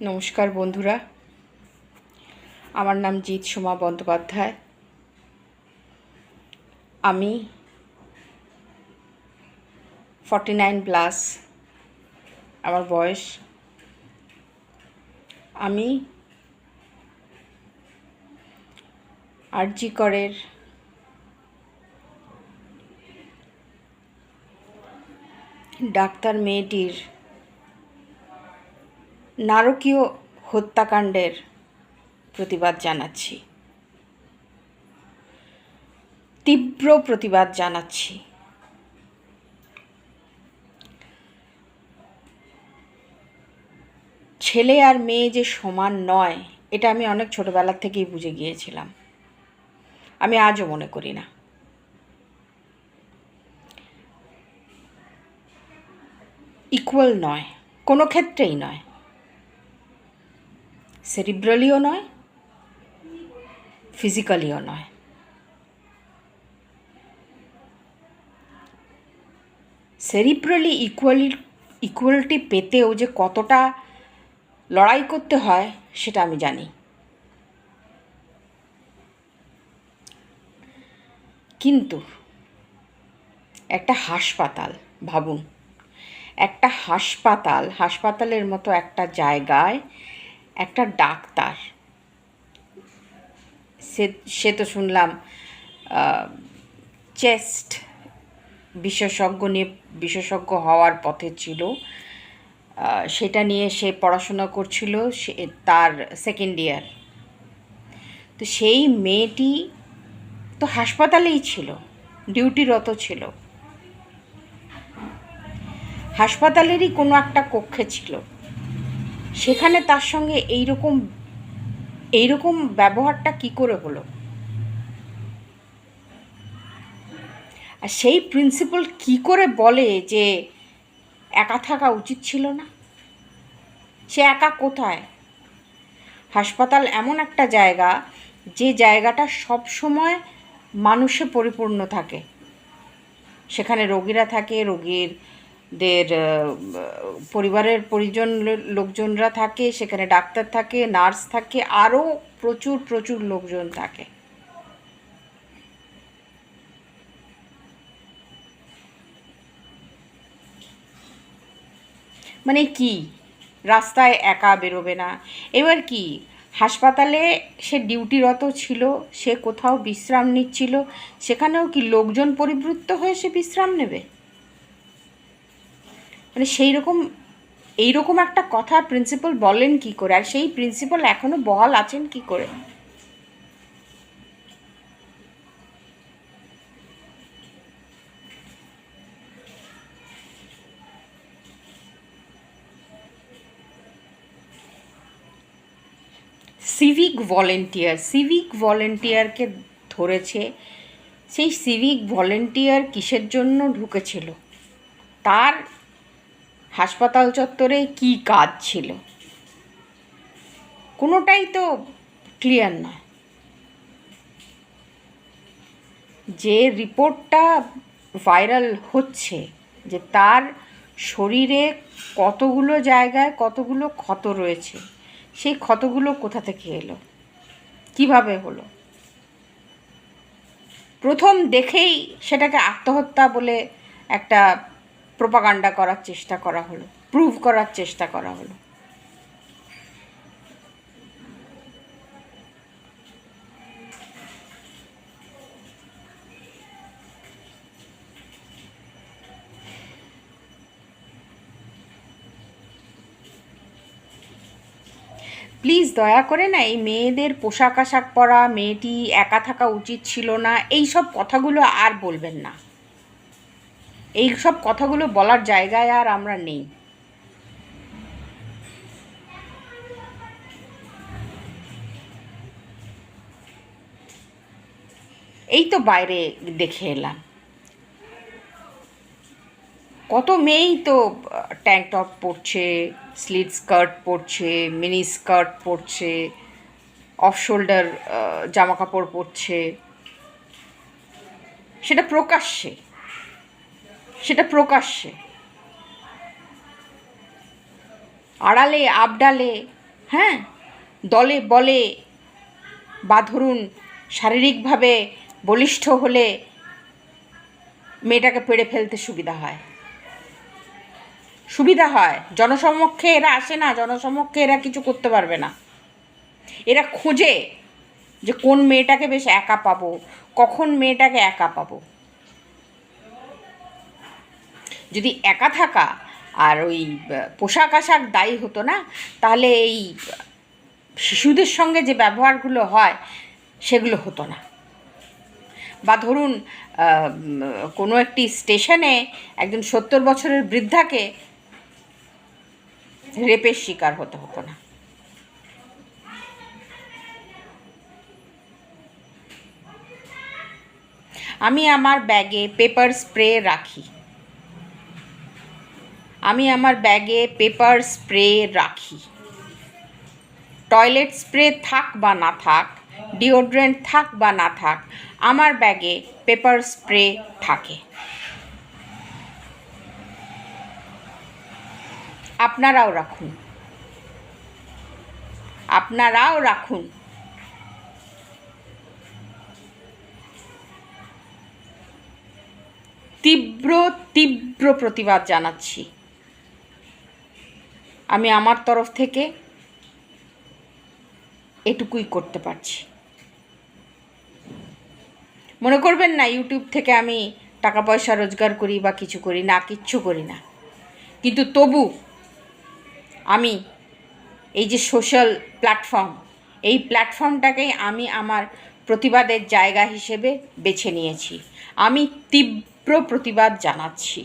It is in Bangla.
নমস্কার বন্ধুরা। আমার নাম জিৎ সোমা বন্দ্যোপাধ্যায়। আমি ফর্টি নাইন প্লাস আমার বয়স। আমি আরজি করের ডাক্তার মেয়েটির নারকীয় হত্যাকাণ্ডের প্রতিবাদ জানাচ্ছি। তীব্র প্রতিবাদ জানাচ্ছি। ছেলে আর মেয়ে যে সমান নয়, এটা আমি অনেক ছোটবেলার থেকেই বুঝে গিয়েছিলাম। আমি আজও মনে করি না। ইকুয়াল নয়, কোনো ক্ষেত্রেই নয়। সেরিব্রালিও নয় ফিজিক্যালিও নয়। সেরিব্রালি ইকুয়ালি ইকুয়ালিটি পেতেও যে কতটা লড়াই করতে হয়, সেটা আমি জানি। কিন্তু একটা হাসপাতাল, ভাবুন, একটা হাসপাতাল, হাসপাতালের মতো একটা জায়গায় একটা ডাক্তার। সে সে তো শুনলাম চেস্ট বিশেষজ্ঞ নিয়ে, বিশেষজ্ঞ হওয়ার পথে ছিল। সেটা নিয়ে সে পড়াশোনা করছিল, সে, তার সেকেন্ড ইয়ার তো সেই মেয়েটি তো হাসপাতালেই ছিল, ডিউটিরত ছিল। হাসপাতালেরই কোনো একটা কক্ষে ছিল। সেখানে তার সঙ্গে এইরকম এইরকম ব্যবহারটা কি করে হলো? আর সেই প্রিন্সিপাল কি করে বলে যে একা থাকা উচিত ছিল না? সে একা কোথায়? হাসপাতাল এমন একটা জায়গা যে জায়গাটা সব সময় মানুষে পরিপূর্ণ থাকে। সেখানে রোগীরা থাকে, রোগীর দের পরিবারের পরিজন লোকজনরা থাকে, সেখানে ডাক্তার থাকে, নার্স থাকে আরও প্রচুর প্রচুর লোকজন থাকে। মানে কি? রাস্তায় একা বেরোবে না। এবার কি? হাসপাতালে সে ডিউটিরত ছিল, সে কোথাও বিশ্রাম নিচ্ছিল, সেখানেও কি লোকজন পরিবৃত্ত হয়ে সে বিশ্রাম নেবে? মানে সেই রকম এইরকম একটা কথা প্রিন্সিপাল বলেন কি করে? আর সেই প্রিন্সিপাল এখনও বহাল আছেন কি করে? সিভিক ভলেন্টিয়ার সিভিক ভলেন্টিয়ারকে ধরেছে, সেই সিভিক ভলেন্টিয়ার কিসের জন্য ঢুকেছিল? তার হাসপাতাল চত্বরে কি কাজ ছিল? কোনোটাই তো ক্লিয়ার নয় যে রিপোর্টটা ভাইরাল হচ্ছে, যে তার শরীরে কতগুলো জায়গায় কতগুলো ক্ষত রয়েছে, সেই ক্ষতগুলো কোথা থেকে এলো? কীভাবে হলো? প্রথম দেখেই সেটাকে আত্মহত্যা বলে একটা প্রোপাগান্ডা করার চেষ্টা করা হলো প্রুভ করার চেষ্টা করা হলো। প্লিজ দয়া করে না, এই মেয়েদের পোশাক আশাক পরা, মেয়েটি একা থাকা উচিত ছিল না এই সব কথাগুলো আর বলবেন না। এই সব কথাগুলো বলার জায়গায় আর আমরা নেই। এই তো বাইরে দেখে এলাম। কত মেয়েই তো ট্যাঙ্ক টপ পরছে স্লিট স্কার্ট পরছে মিনি স্কার্ট পরছে অফ শোল্ডার জামা কাপড় পরছে। সেটা প্রকাশ্যে। সেটা প্রকাশ্যে। আড়ালে, আবডালে হ্যাঁ? দলে, বলে বা ধরুন শারীরিকভাবে বলিষ্ঠ হলে মেয়েটাকে পেড়ে ফেলতে সুবিধা হয়। সুবিধা হয়। জনসমক্ষে এরা আসে না, জনসমক্ষে এরা কিছু করতে পারবে না। এরা খোঁজে যে কোন মেয়েটাকে বেশ একা পাবো, কখন মেয়েটাকে একা পাবো। যদি একা থাকা আর ওই পোশাক আশাক দায়ী হতো না, তাহলে এই শিশুদের সঙ্গে যে ব্যবহারগুলো হয়, সেগুলো হতো না। বা ধরুন কোনো একটি স্টেশনে একজন সত্তর বছরের বৃদ্ধাকে রেপের শিকার হতে হতো না। আমি আমার ব্যাগে পেপার স্প্রে রাখি। আমি আমার ব্যাগে পেপার স্প্রে রাখি। টয়লেট স্প্রে থাক বা না থাক, ডিওড্রেন্ট থাক বা না থাক, আমার ব্যাগে পেপার স্প্রে থাকে। আপনারাও রাখুন। আপনারাও রাখুন। তীব্র তীব্র প্রতিবাদ জানাচ্ছি। আমি আমার তরফ থেকে এটুকুই করতে পারছি। মনে করবেন না, ইউটিউব থেকে আমি টাকা পয়সা রোজগার করি বা কিছু করি না, কিচ্ছু করি না। কিন্তু তবু আমি এই যে সোশ্যাল প্ল্যাটফর্ম এই প্ল্যাটফর্মটাকেই আমি আমার প্রতিবাদের জায়গা হিসেবে বেছে নিয়েছি। আমি তীব্র প্রতিবাদ জানাচ্ছি।